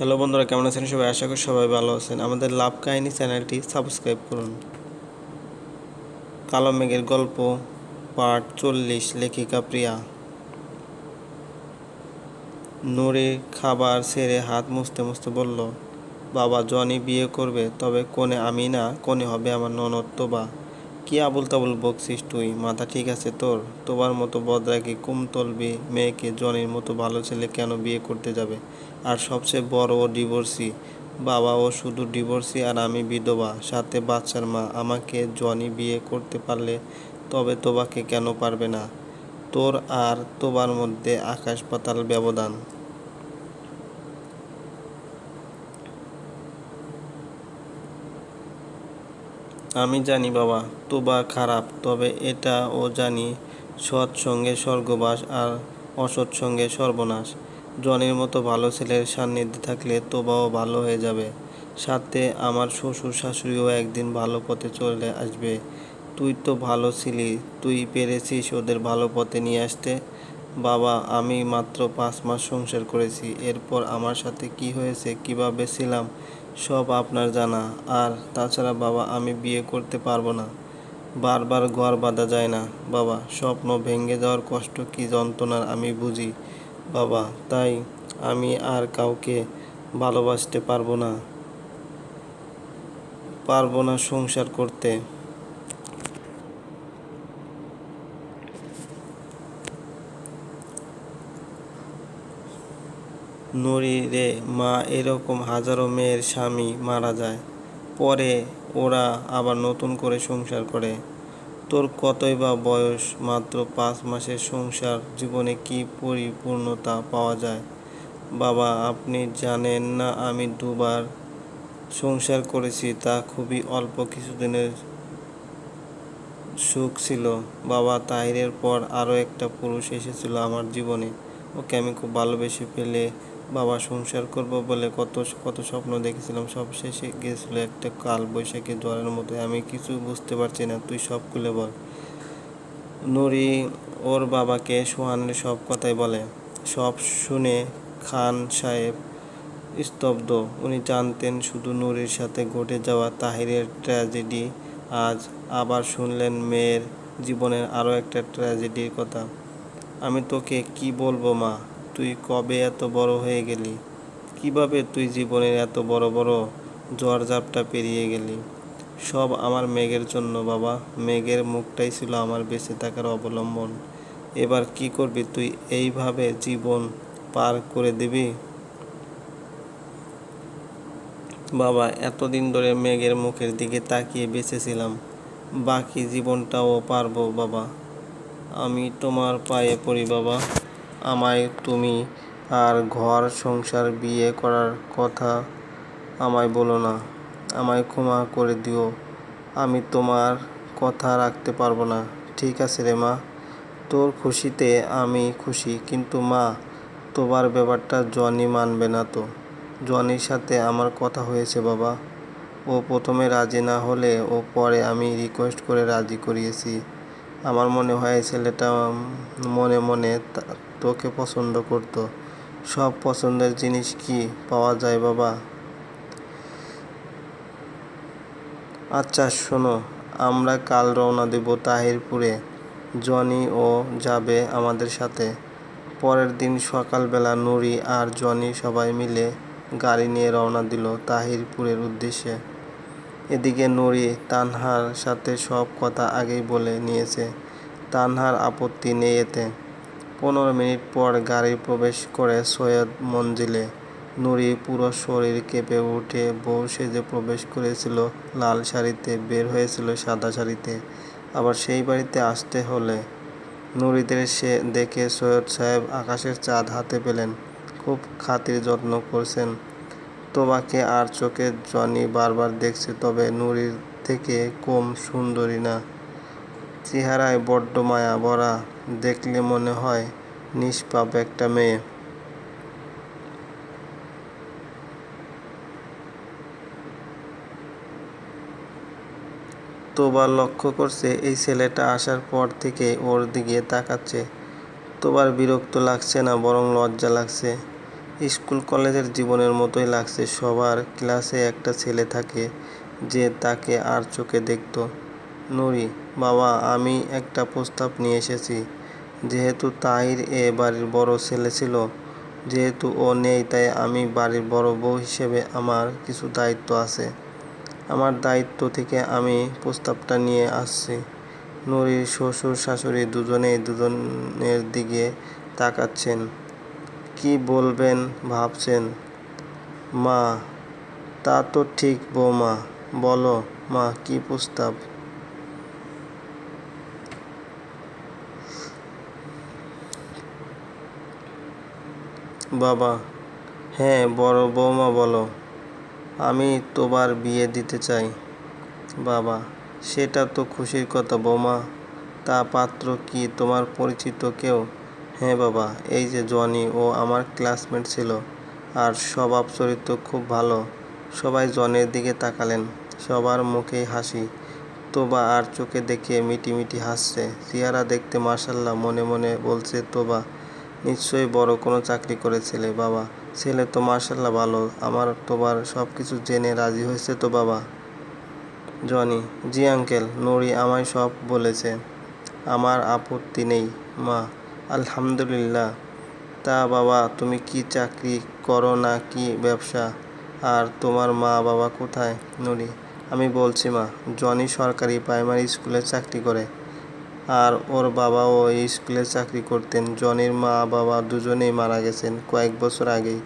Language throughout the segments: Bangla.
হ্যালো বন্ধুরা, কেমন আছেন সবাই? আশা করি সবাই ভালো আছেন। আমাদের লাভ কাহিনী চ্যানেলটি সাবস্ক্রাইব করুন। কালো মেঘের গল্প, পার্ট চল্লিশ, লেখিকা প্রিয়া। নুরির খাবার ছেড়ে হাত মুছতে মুছতে বলল, বাবা, জনি বিয়ে করবে, তবে কোনে আমি না কোনে হবে আমার ননদ তোবা। কি আবুল তাবুল বকছিস তুই? মাথা ঠিক আছে তোর? তোবার মতো বদরাকি কুমতলবি মেয়েকে জনির মতো ভালো ছেলে কেন বিয়ে করতে যাবে? আর সবচেয়ে বড় ও ডিভোর্সি। বাবা ও শুধু ডিভোর্সি আর আমি বিধবা, সাথে বাচ্চার মা। আমাকে জনি বিয়ে করতে পারলে তবে তোবাকে কেন পারবে না? তোর আর তোবার মধ্যে আকাশ পাতাল ব্যবধান। আমি জানি বাবা, তোবা খারাপ, তবে এটা ও জানি সৎ সঙ্গে স্বর্গবাস আর অসৎ সঙ্গে সর্বনাশ। জনের মতো ভালো ছেলের সান্নিধ্যে থাকলে তোবাও ভালো হয়ে যাবে। সাথে আমার শ্বশুর শাশুড়িও একদিন ভালো পথে চলে আসবে। তুই তো ভালো ছিলি, তুই পেরেছিস ওদের ভালো পথে নিয়ে আসতে। বাবা, আমি মাত্র পাঁচ মাস সংসার করেছি, এরপর আমার সাথে কি হয়েছে, কীভাবে ছিলাম সব আপনার জানা। আর তাছাড়া বাবা, আমি বিয়ে করতে পারব না। বারবার ঘর বাঁধা যায় না। বাবা, স্বপ্ন ভেঙে যাওয়ার কষ্ট কি যন্ত্রণার আমি বুঝি। বাবা, তাই আমি আর কাউকে ভালোবাসতে পারব না। পারব না সংসার করতে। নুরি রে মা এরকম হাজারো মেয়ের স্বামী মারা যায়। পরে ওরা আবার নতুন করে সংসার করে। তোর কতই বা বয়স, মাত্র পাঁচ মাসের সংসার জীবনে কি পরিপূর্ণতা পাওয়া যায়? বাবা, আপনি জানেন না আমি দুবার সংসার করেছি, তা খুবই অল্প কিছুদিনের সুখ ছিল। বাবা, তাহিরের পর আরও একটা পুরুষ এসেছিল আমার জীবনে। ওকে আমি খুব ভালোবেসে ফেলে বাবা সংসার করব বলে কত কত স্বপ্ন দেখেছিলাম। সব শেষে গিয়েছিল একটা কাল বৈশাখী জ্বরের মতো আমি কিছু বুঝতে পারছি না, তুই সব খুলে বল। নুরি, ওর বাবাকে সোহানের সব কথাই বলে। সব শুনে খান সাহেব স্তব্ধ। উনি জানতেন শুধু নুরির সাথে ঘটে যাওয়া তাহিরের ট্র্যাজেডি আজ আবার শুনলেন মেয়ের জীবনের আরও একটা ট্র্যাজেডির কথা। আমি তোকে কি বলব মা? তুই কবে এত বড় হয়ে গেলি? কীভাবে তুই জীবনের এত বড় বড় ঝড়ঝাপটা পেরিয়ে গেলি? সব আমার মেঘের জন্য, বাবা। মেঘের মুখটাই ছিল আমার বেঁচে থাকার অবলম্বন। এবার কি করবি তুই? এইভাবে জীবন পার করে দিবি? বাবা, এতদিন ধরে মেঘের মুখের দিকে তাকিয়ে বেঁচেছিলাম। বাকি জীবনটাও পারব, বাবা। আমি তোমার পায়ে পড়ি, বাবা। আমায় তুমি আর ঘর, সংসার, বিয়ে করার কথা আমায় বলো না। আমায় ক্ষমা করে দিও। আমি তোমার কথা রাখতে পারব না। ঠিক আছে রে মা। তোর খুশিতে আমি খুশি। কিন্তু মা, তোমার ব্যাপারটা জনি মানবে না তো। জনির সাথে আমার কথা হয়েছে বাবা। ও প্রথমে রাজি না হলে ও পরে আমি রিকোয়েস্ট করে রাজি করিয়েছি। আমার মনে হয় ছেলেটা মনে মনে তোকে পছন্দ করত। সব পছন্দের জিনিস কি পাওয়া যায় বাবা? আচ্ছা শোনো, আমরা কাল রওনা দেব তাহিরপুরে। জনি ও যাবে আমাদের সাথে। পরের দিন সকালবেলা নুরি আর জনি সবাই মিলে গাড়ি নিয়ে রওনা দিল তাহিরপুরের উদ্দেশ্যে। এদিকে নুরি তানহার সাথে সব কথা আগেই বলে নিয়েছে। তানহার আপত্তি নেই এতে। পনেরো মিনিট পর গাড়ি প্রবেশ করে সৈয়দ মঞ্জিলে। নুরি পুরো শরীর কেঁপে উঠে বউ সেজে প্রবেশ করেছিল। লাল শাড়িতে বের হয়েছিল সাদা শাড়িতে। আবার সেই বাড়িতে আসতে হলে নুরিদের সে দেখে সৈয়দ সাহেব আকাশের চাঁদ হাতে পেলেন। খুব খাতির যত্ন করছেন। তোমাকে আর চোখে জনি বারবার দেখছে, তবে নুরির থেকে কম সুন্দরী না। চেহারায় বড্ড মায়া ভরা। দেখলে মনে হয় নিষ্পাপ একটা মেয়ে। তোবার লক্ষ্য করছে এই ছেলেটা আসার পর থেকে ওর দিকে তাকাচ্ছে। তোবার বিরক্ত লাগছে না, বরং লজ্জা লাগছে। স্কুল কলেজের জীবনের মতোই লাগছে, সবার ক্লাসে একটা ছেলে থাকে যে তাকে আর চোখে দেখত। নুরি, বাবা, আমি একটা প্রস্তাব নিয়ে এসেছি। যেহেতু তাহির এ বাড়ির বড় ছেলে ছিল, যেহেতু ও নেই তাই আমি বাড়ির বড় বউ হিসেবে আমার কিছু দায়িত্ব আছে। আমার দায়িত্ব থেকে আমি প্রস্তাবটা নিয়ে আসছি। নুরির শ্বশুর শাশুড়ি দুজনেই দুজনের দিকে তাকাচ্ছেন। কি বলবেন ভাবছেন? মা, তা তো ঠিক বৌমা, বলো মা কি প্রস্তাব? বাবা। হ্যাঁ বড় বৌমা বলো। আমি তোমার বিয়ে দিতে চাই। বাবা, সেটা তো খুশির কথা বৌমা। তা পাত্র কি তোমার পরিচিত কেউ? হ্যাঁ বাবা, এই যে জনি, ও আমার ক্লাসমেট ছিল। আর স্বভাব চরিত্র খুব ভালো। সবাই জনের দিকে তাকালেন। সবার মুখেই হাসি। তোবা আর চোখে দেখে মিটি মিটি হাসছে। চেহারা দেখতে মার্শাল্লাহ মনে মনে বলছে, তোবা নিশ্চয়ই বড় কোনো চাকরি করেছিলে, বাবা। ছেলে তো মার্শাল্লাহ ভালো, আমার তোবার সব কিছু জেনে রাজি হয়েছে তো, বাবা। জনি, জি আঙ্কেল, নুরি আমায় সব বলেছে। আমার আপত্তি নেই, মা। আলহামদুলিল্লাহ। তা, বাবা, তুমি কি চাকরি করো না কি ব্যবসা? আর তোমার মা বাবা কোথায়, নুরি? আমি বলছি, মা, জনি সরকারি প্রাইমারি স্কুলে চাকরি করে। আর ওর বাবাও এই স্কুলে চাকরি করতেন। জনির মা, বাবা দুজনেই মারা গেছেন কয়েক বছর আগেই।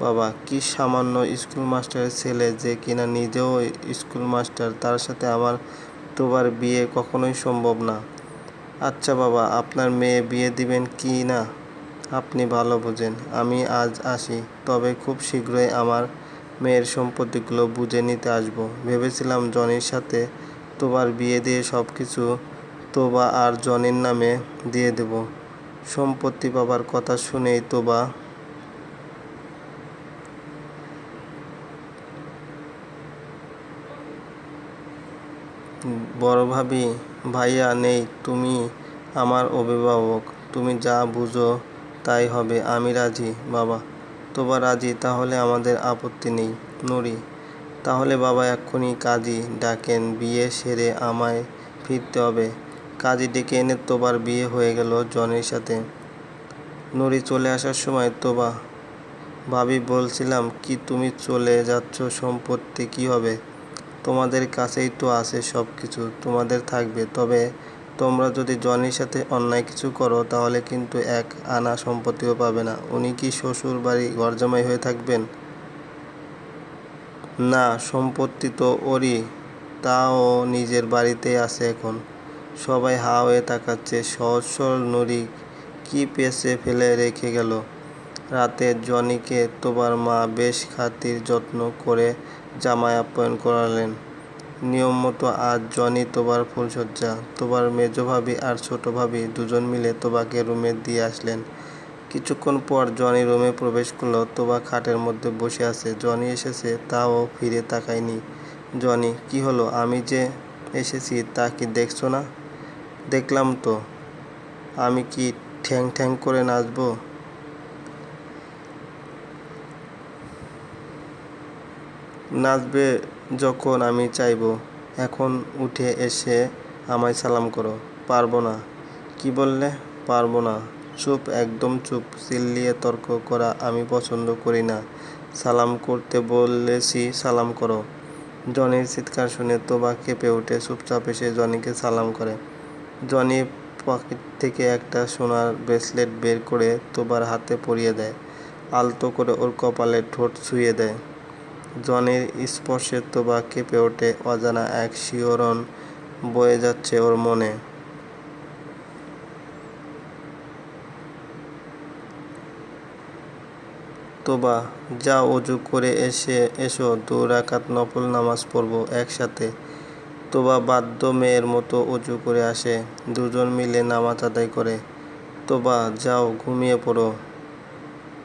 বাবা, কি সামান্য স্কুল মাস্টারের ছেলে যে কিনা নিজেও স্কুল মাস্টার, তার সাথে আমার তোবার বিয়ে কখনোই সম্ভব না। আচ্ছা বাবা, আপনার মেয়ে বিয়ে দিবেন কি না? আপনি ভালো বোঝেন, আমি আজ আসি, তবে খুব শীঘ্রই আমার মেয়ের সম্পত্তিগুলো বুঝে নিতে আসব। ভেবেছিলাম জনির সাথে তোবার বিয়ে দিয়ে সব কিছু তোবা আর জনের নামে দিয়ে দেব। সম্পত্তি পাবার কথা শুনেই তোবা। বড় ভাবি, ভাইয়া নেই, তুমি আমার অভিভাবক, তুমি যা বুঝো তাই হবে, আমি রাজি, বাবা। তোবা রাজি, তাহলে আমাদের আপত্তি নেই, নুরি। তাহলে বাবা এক্ষুনি কাজী ডাকেন, বিয়ে সেরে আমায় ফিরতে হবে। কাজী ডেকে এনে তোবার বিয়ে হয়ে গেল জনের সাথে। নুরি চলে আসার সময় তোবা, ভাবি বলছিলাম, কি তুমি চলে যাচ্ছ? সম্পত্তি কি হবে? তোমাদের কাছেই তো আছে সব কিছু তোমাদের থাকবে। তবে তোমরা যদি জনির সাথে অন্যায় কিছু করো, তাহলে কিন্তু এক আনা সম্পত্তিও পাবে না। উনি কি শ্বশুর বাড়ি ঘরজামাই হয়ে থাকবেন? না, সম্পত্তি তো ওরই, তাও নিজের বাড়িতেই আছে এখন। সবাই হা হয়ে তাকাচ্ছে। সহজ সরল নুরি কি পেছে ফেলে রেখে গেল? রাতে জনিকে তোবার মা বেশ খাতির যত্ন করে জামাই আপ্যায়ন করালেন। নিয়ম মতো আজ জনি তোবার ফুলসজ্জা তোবার মেজো ভাবি আর ছোট ভাবি দুজন মিলে তোবাকে রুমে দিয়ে আসলেন। কিছুক্ষণ পর জনি রুমে প্রবেশ করল তোবা খাটের মধ্যে বসে আছে। জনি এসেছে, তাও ফিরে তাকায়নি। জনি, কি হলো? আমি যে এসেছি তা কি দেখছ না? দেখলাম তো। আমি কি ঠ্যাং ঠ্যাং করে নাচবো? নাচবে যখন আমি চাইব। এখন উঠে এসে আমায় সালাম করো। পারব না। কি বললে? পারব না। চুপ, একদম চুপ। চিল্লিয়ে তর্ক করা আমি পছন্দ করি না। সালাম করতে বলেছি সালাম করো। জনির চিৎকার শুনে তোবা কেঁপে উঠে চুপচাপ এসে জনিকে সালাম করে। জনি পকেট থেকে একটা সোনার ব্রেসলেট বের করে তোবার হাতে পরিয়ে দেয়। আলতো করে ওর কপালে ঠোঁট ছুঁয়ে দেয়। জনের স্পর্শে তোবা কেঁপে ওঠে অজানা এক শিহরণ বয়ে যাচ্ছে ওর মনে। তোবা, যা অজু করে এসে এসো, দু রাকাত নফল নামাজ পড়ব একসাথে। তোবা বাধ্য মেয়ের মতো উঁচু করে আসে। দুজন মিলে নামাজ আদায় করে। তোবা, যাও, ঘুমিয়ে পড়ো।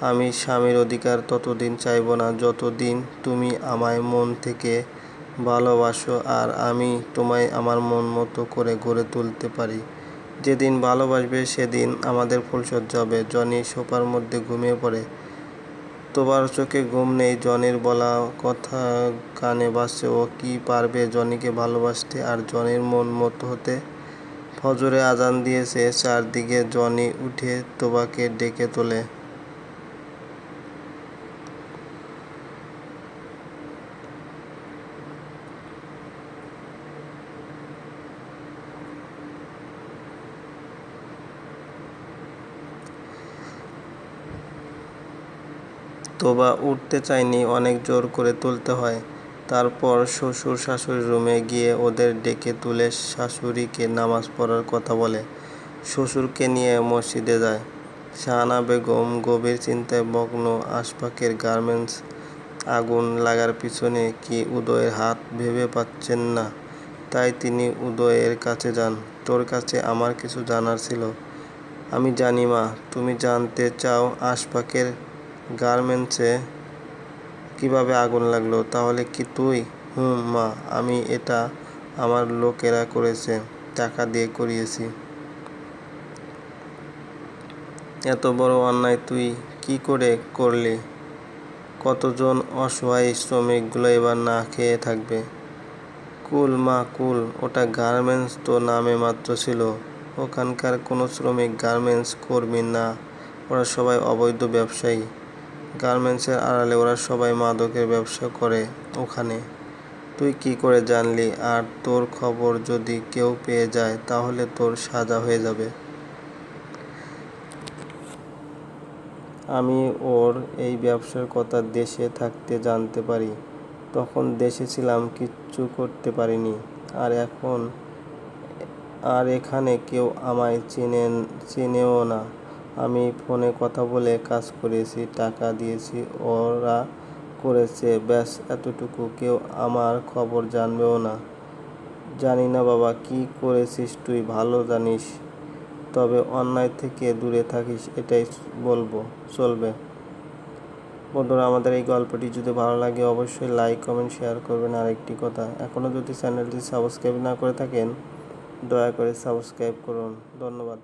আমি স্বামীর অধিকার ততদিন চাইব না। যতদিন তুমি আমায় মন থেকে ভালোবাসো আর আমি তোমায় আমার মন মতো করে গড়ে তুলতে পারি। যেদিন ভালোবাসবে, সেদিন আমাদের ফুলসজ্জা হবে। জনি সোফার মধ্যে ঘুমিয়ে পড়ে। তোবার চোখে ঘুম নেই, জনের বলা কথা কানে বাজছে। ও কি পারবে জনিকে ভালোবাসতে আর জনের মন মতো হতে? ফজরে আজান দিয়েছে, চারদিকে জনি উঠে তোবাকে ডেকে তোলে। তোবা উঠতে চায়নি অনেক জোর করে তুলতে হয়। তারপর শ্বশুর শাশুড়ির রুমে গিয়ে ওদের ডেকে তুলে শাশুড়িকে নামাজ পড়ার কথা বলে। শ্বশুরকে নিয়ে মসজিদে যায়। শাহানা বেগম গভীর চিন্তায় মগ্ন আশপাকের গার্মেন্টস আগুন লাগার পিছনে কি উদয়ের হাত ভেবে পাচ্ছেন না? তাই তিনি উদয়ের কাছে যান। তোর কাছে আমার কিছু জানার ছিল। আমি জানি মা, তুমি জানতে চাও আশপাকের গার্মেন্টসে কীভাবে আগুন লাগল? তাহলে কি তুই? হুম, মা, আমি এটা আমার লোকেরা করেছে, টাকা দিয়ে করিয়েছি। এত বড় অন্যায় তুই কি করে করলি? কতজন অসহায় শ্রমিকগুলো এবার না খেয়ে থাকবে? কুল, মা, কুল, ওটা গার্মেন্টস তো নামে মাত্র ছিল। ওখানকার কোনো শ্রমিক গার্মেন্টস কর্মী না, ওরা সবাই অবৈধ ব্যবসায়ী। গার্মেন্টসের আড়ালে ওরা সবাই মাদকের ব্যবসা করে ওখানে। তুই কি করে জানলি? আর তোর খবর যদি কেউ পেয়ে যায়, তাহলে তোর সাজা হয়ে যাবে। আমি ওর এই ব্যবসার কথা দেশে থাকতে জানতে পারি। তখন দেশে ছিলাম, কিচ্ছু করতে পারিনি। আর এখন, আর এখানে কেউ আমায় চেনেন, চেনেও না। আমি ফোনে কথা বলে কাজ করেছি, টাকা দিয়েছি, ওরা করেছে। ব্যাস, এতটুকু। কেউ আমার খবর জানবেও না। জানি না বাবা, কি করেছিস তুই? ভালো জানিস। তবে অন্যায় থেকে দূরে থাকিস, এটাই বলব। চলবে। বন্ধুরা, আমাদের এই গল্পটি যদি ভালো লাগে, অবশ্যই লাইক, কমেন্ট, শেয়ার করবেন। আর একটি কথা, এখনও যদি চ্যানেলটি সাবস্ক্রাইব না করে থাকেন, দয়া করে সাবস্ক্রাইব করুন। ধন্যবাদ।